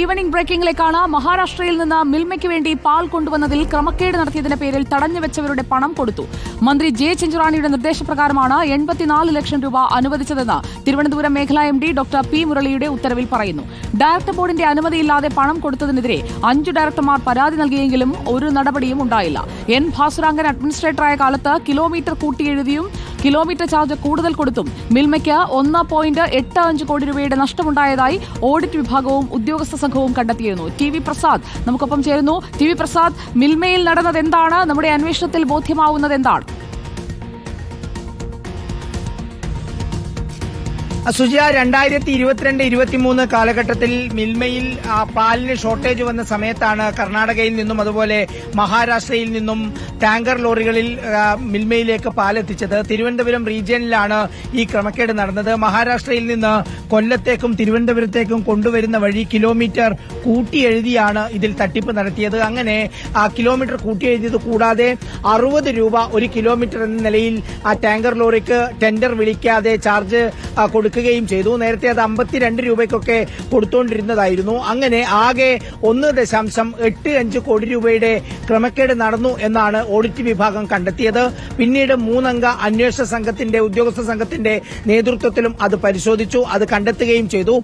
Evening ബ്രേക്കിംഗിലേക്കാണ് മഹാരാഷ്ട്രയിൽ നിന്ന് മിൽമയ്ക്ക് വേണ്ടി പാൽ കൊണ്ടുവന്നതിൽ ക്രമക്കേട് നടത്തിയതിന്റെ പേരിൽ തടഞ്ഞുവെച്ചവരുടെ പണം കൊടുത്തു. മന്ത്രി ജെ ചെഞ്ചുറാണിയുടെ നിർദ്ദേശപ്രകാരമാണ് എൺപത്തിനാല് ലക്ഷം രൂപ അനുവദിച്ചതെന്ന് തിരുവനന്തപുരം മേഖലാ എം ഡി ഡോക്ടർ പി മുരളിയുടെ ഉത്തരവിൽ പറയുന്നു. ഡയറക്ടർ ബോർഡിന്റെ അനുമതിയില്ലാതെ പണം കൊടുത്തതിനെതിരെ അഞ്ച് ഡയറക്ടർമാർ പരാതി നൽകിയെങ്കിലും ഒരു നടപടിയും ഉണ്ടായില്ല. എൻ ഭാസുരാങ്കൻ അഡ്മിനിസ്ട്രേറ്ററായ കാലത്ത് കിലോമീറ്റർ കൂട്ടിയെഴുതിയും കിലോമീറ്റർ ചാർജ് കൂടുതൽ കൊടുത്തും മിൽമയ്ക്ക് ഒന്ന് പോയിന്റ് എട്ട് അഞ്ച് കോടി രൂപയുടെ നഷ്ടമുണ്ടായതായി ഓഡിറ്റ് വിഭാഗവും ഉദ്യോഗസ്ഥ സംഘവും കണ്ടെത്തിയിരുന്നു. ടി വി പ്രസാദ് നമുക്കൊപ്പം ചേരുന്നു. ടി വി പ്രസാദ് മിൽമയിൽ നടന്നത് എന്താണ് നമ്മുടെ അന്വേഷണത്തിൽ ബോധ്യമാവുന്നത് എന്താണ് സുജയ രണ്ടായിരത്തി ഇരുപത്തിരണ്ട് ഇരുപത്തിമൂന്ന് കാലഘട്ടത്തിൽ മിൽമയിൽ പാലിന് ഷോർട്ടേജ് വന്ന സമയത്താണ് കർണാടകയിൽ നിന്നും അതുപോലെ മഹാരാഷ്ട്രയിൽ നിന്നും ടാങ്കർ ലോറികളിൽ മിൽമയിലേക്ക് പാലെത്തിച്ചത്. തിരുവനന്തപുരം റീജിയനിലാണ് ഈ ക്രമക്കേട് നടന്നത്. മഹാരാഷ്ട്രയിൽ നിന്ന് കൊല്ലത്തേക്കും തിരുവനന്തപുരത്തേക്കും കൊണ്ടുവരുന്ന വഴി കിലോമീറ്റർ കൂട്ടിയെഴുതിയാണ് ഇതിൽ തട്ടിപ്പ് നടത്തിയത്. അങ്ങനെ ആ കിലോമീറ്റർ കൂട്ടിയെഴുതിയത് കൂടാതെ അറുപത് രൂപ ഒരു കിലോമീറ്റർ എന്ന നിലയിൽ ആ ടാങ്കർ ലോറിക്ക് ടെൻഡർ വിളിക്കാതെ ചാർജ് ആ, കൊടുക്കുകയും ചെയ്തു. നേരത്തെ അത് അമ്പത്തിരണ്ട് രൂപയ്ക്കൊക്കെ കൊടുത്തുകൊണ്ടിരുന്നതായിരുന്നു അങ്ങനെ ആകെ ഒന്ന് ദശാംശം എട്ട് അഞ്ച് കോടി രൂപയുടെ ക്രമക്കേട് നടന്നു എന്നാണ് ഓഡിറ്റ് വിഭാഗം കണ്ടെത്തിയത്. പിന്നീട് മൂന്നംഗ അന്വേഷണ സംഘത്തിന്റെ ഉദ്യോഗസ്ഥ സംഘത്തിന്റെ നേതൃത്വത്തിലും അത് പരിശോധിച്ചു അത് കണ്ടെത്തുകയും ചെയ്തു.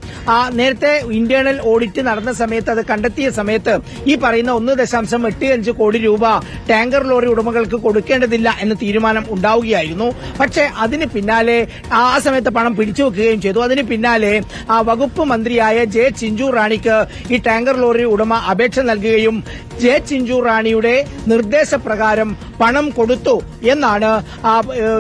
നേരത്തെ ഇന്റേണൽ ഓഡിറ്റ് നടന്ന സമയത്ത് അത് കണ്ടെത്തിയ സമയത്ത് ഈ പറയുന്ന ഒന്ന് ദശാംശം എട്ട് അഞ്ച് കോടി രൂപ ടാങ്കർ ലോറി ഉടമകൾക്ക് കൊടുക്കേണ്ടതില്ല എന്ന തീരുമാനം ഉണ്ടാവുകയായിരുന്നു. പക്ഷേ അതിന് പിന്നാലെ ആ സമയത്ത് പണം പിടിച്ചു വെക്കുകയും ചെയ്തു. അതിന് പിന്നാലെ ആ വകുപ്പ് മന്ത്രിയായ ജെ ചിഞ്ചു റാണിക്ക് ഈ ടാങ്കർ ലോറി ഉടമ അപേക്ഷ നൽകുകയും ജെ ചിഞ്ചു റാണിയുടെ നിർദ്ദേശപ്രകാരം പണം കൊടുത്തു എന്നാണ്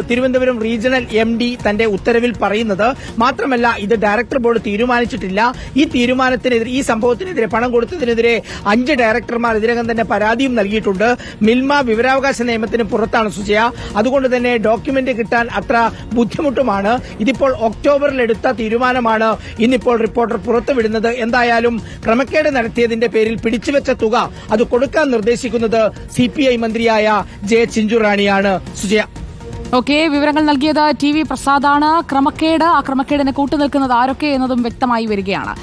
തിരുവനന്തപുരം റീജിയണൽ എം ഡി തന്റെ ഉത്തരവിൽ പറയുന്നത്. മാത്രമല്ല ഇത് ഡയറക്ടർ ബോർഡ് തീരുമാനിച്ചിട്ടില്ല. ഈ തീരുമാനത്തിനെതിരെ ഈ സംഭവത്തിനെതിരെ പണം കൊടുത്തതിനെതിരെ അഞ്ച് ഡയറക്ടർമാർ ഇതിനകം തന്നെ പരാതിയും നൽകിയിട്ടുണ്ട്. മിൽമ വിവരാവകാശ നിയമത്തിന് പുറത്താണ് സുജയ. അതുകൊണ്ട് തന്നെ ഡോക്യുമെന്റ് കിട്ടാൻ അത്ര ബുദ്ധിമുട്ടുമാണ്. ഇതിപ്പോൾ ഒക്ടോബറിൽ എടുത്ത തീരുമാനമാണ് ഇന്നിപ്പോൾ റിപ്പോർട്ടർ പുറത്തുവിടുന്നത്. എന്തായാലും ക്രമക്കേട് നടത്തിയതിന്റെ പേരിൽ പിടിച്ചുവെച്ച തുക അത് കൊടുക്കാൻ നിർദ്ദേശിക്കുന്നത് സിപിഐ മന്ത്രിയായ ജെ ചിഞ്ചുറാണിയാണ്. സുജയ. ഓക്കെ വിവരങ്ങൾ നൽകിയത് ടി വി പ്രസാദാണ്. ക്രമക്കേട് ആ ക്രമക്കേടിനെ കൂട്ടുനിൽക്കുന്നത് ആരൊക്കെ എന്നതും വ്യക്തമായി വരികയാണ്.